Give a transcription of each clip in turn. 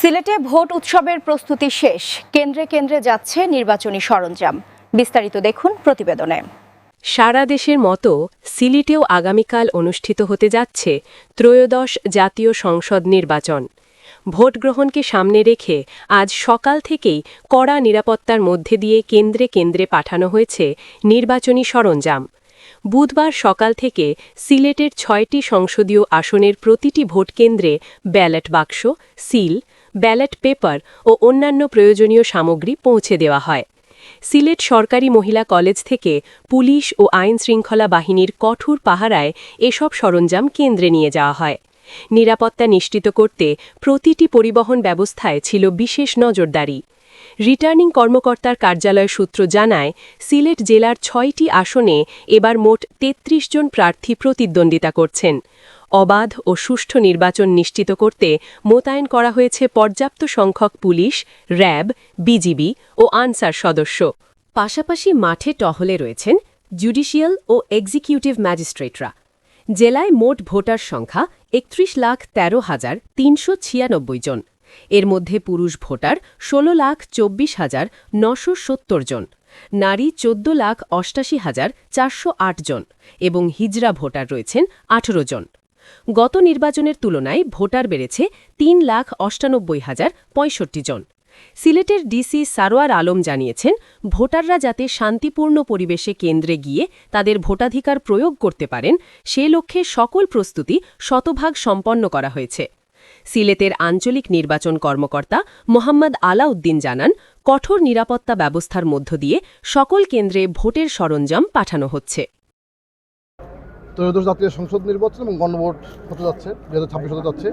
সিলেটে ভোট উৎসবের প্রস্তুতি শেষ। কেন্দ্রে কেন্দ্রে যাচ্ছে নির্বাচনী সরঞ্জাম। বিস্তারিত দেখুন প্রতিবেদনে। সারা দেশের মতো সিলেটেও আগামীকাল অনুষ্ঠিত হতে যাচ্ছে ত্রয়োদশ জাতীয় সংসদ নির্বাচন। ভোট গ্রহণকে সামনে রেখে আজ সকাল থেকেই কড়া নিরাপত্তার মধ্যে দিয়ে কেন্দ্রে কেন্দ্রে পাঠানো হয়েছে নির্বাচনী সরঞ্জাম। বুধবার সকাল থেকে সিলেটের ছয়টি সংসদীয় আসনের প্রতিটি ভোটকেন্দ্রে ব্যালট বাক্স, সিল, ব্যালট পেপার ও অন্যান্য প্রয়োজনীয় সামগ্রী পৌঁছে দেওয়া হয়। সিলেট সরকারি মহিলা কলেজ থেকে পুলিশ ও আইন শৃঙ্খলা বাহিনীর কঠোর পাহারায় এসব সরঞ্জাম কেন্দ্রে নিয়ে যাওয়া হয়। নিরাপত্তা নিশ্চিত করতে প্রতিটি পরিবহন ব্যবস্থায় ছিল বিশেষ নজরদারি। রিটার্নিং কর্মকর্তার কার্যালয় সূত্র জানায়, সিলেট জেলার ছয়টি আসনে এবার মোট ৩৩ জন প্রার্থী প্রতিদ্বন্দ্বিতা করছেন। অবাধ ও সুষ্ঠু নির্বাচন নিশ্চিত করতে মোতায়েন করা হয়েছে পর্যাপ্ত সংখ্যক পুলিশ, র্যাব, বিজিবি ও আনসার সদস্য। পাশাপাশি মাঠে টহলে রয়েছেন জুডিশিয়াল ও এক্সিকিউটিভ ম্যাজিস্ট্রেটরা। জেলায় মোট ভোটার সংখ্যা একত্রিশ লাখ তেরো হাজার তিনশো ছিয়ানব্বই জন। এর মধ্যে পুরুষ ভোটার ষোলো লাখ চব্বিশ হাজার নশো সত্তর জন, নারী চোদ্দ লাখ অষ্টাশি হাজার চারশো জন এবং হিজরা ভোটার রয়েছেন আঠেরো জন। গত নির্বাচনের তুলনায় ভোটার বেড়েছে তিন লাখ অষ্টানব্বই হাজার পঁয়ষট্টি জন। সিলেটের ডিসি সারোয়ার আলম জানিয়েছেন, ভোটাররা যাতে শান্তিপূর্ণ পরিবেশে কেন্দ্রে গিয়ে তাদের ভোটাধিকার প্রয়োগ করতে পারেন, সে লক্ষ্যে সকল প্রস্তুতি শতভাগ সম্পন্ন করা হয়েছে। সিলেটের আঞ্চলিক নির্বাচন কর্মকর্তা মোহাম্মদ আলাউদ্দিন জানান, কঠোর নিরাপত্তা ব্যবস্থার মধ্য দিয়ে সকল কেন্দ্রে ভোটের সরঞ্জাম পাঠানো হচ্ছে। ত্রয়োদশ জাতীয় সংসদ নির্বাচন এবং গণভোট হতে যাচ্ছে দু হাজার ছাব্বিশ হতে যাচ্ছে।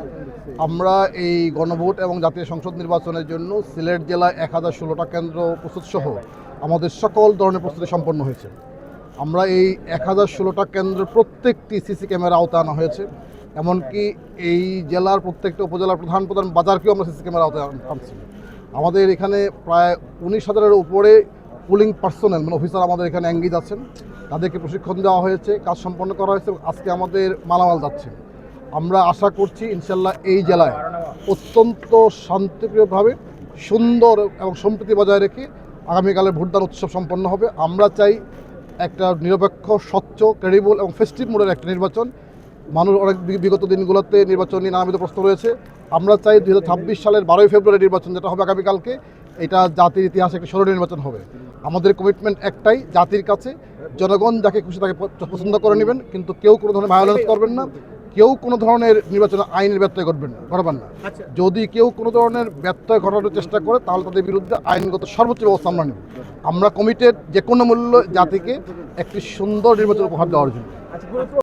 আমরা এই গণভোট এবং জাতীয় সংসদ নির্বাচনের জন্য সিলেট জেলায় এক হাজার ষোলোটা কেন্দ্র প্রস্তুত সহ আমাদের সকল ধরনের প্রস্তুতি সম্পন্ন হয়েছে। আমরা এই এক হাজার ষোলোটা কেন্দ্র প্রত্যেকটি সিসি ক্যামেরা আওতায় আনা হয়েছে। এমনকি এই জেলার প্রত্যেকটা উপজেলার প্রধান প্রধান বাজারকেও আমরা সিসি ক্যামেরা আনছি। আমাদের এখানে প্রায় উনিশ হাজারের উপরে পুলিং পার্সোনাল মানে অফিসার আমাদের এখানে এঙ্গেজ আছেন। তাদেরকে প্রশিক্ষণ দেওয়া হয়েছে, কাজ সম্পন্ন করা হয়েছে আজকে আমাদের মালামাল যাচ্ছে। আমরা আশা করছি ইনশাল্লাহ এই জেলায় অত্যন্ত শান্তিপ্রিয়ভাবে সুন্দর এবং সম্প্রীতি বজায় রেখে আগামীকালের ভোটদান উৎসব সম্পন্ন হবে। আমরা চাই একটা নিরপেক্ষ, স্বচ্ছ ক্রেডিবল এবং ফেস্টিভ মোডের একটা নির্বাচন মানুষ অনেক বিগত দিনগুলোতে নির্বাচন নিয়ে নানাবিধ প্রশ্ন রয়েছে। আমরা চাই দু হাজার ছাব্বিশ সালের বারোই ফেব্রুয়ারি নির্বাচন যেটা হবে আগামীকালকে এটা জাতির ইতিহাসে একটি স্মরণীয় নির্বাচন হবে। আমাদের কমিটমেন্ট একটাই জাতির কাছে জনগণ যাকে খুশি তাকে পছন্দ করে নেবেন কিন্তু কেউ কোনো ধরনের ভায়োলেন্স করবেন না কেউ কোনো ধরনের নির্বাচনে আইনের ব্যত্যয় করবেন না করবেন না। যদি কেউ কোনো ধরনের ব্যত্যয় ঘটানোর চেষ্টা করে তাহলে তাদের বিরুদ্ধে আইনগত সর্বোচ্চ ব্যবস্থা আমরা নেব। আমরা কমিটেড যে কোনো মূল্য জাতিকে একটি সুন্দর নির্বাচন উপহার দেওয়ার জন্য।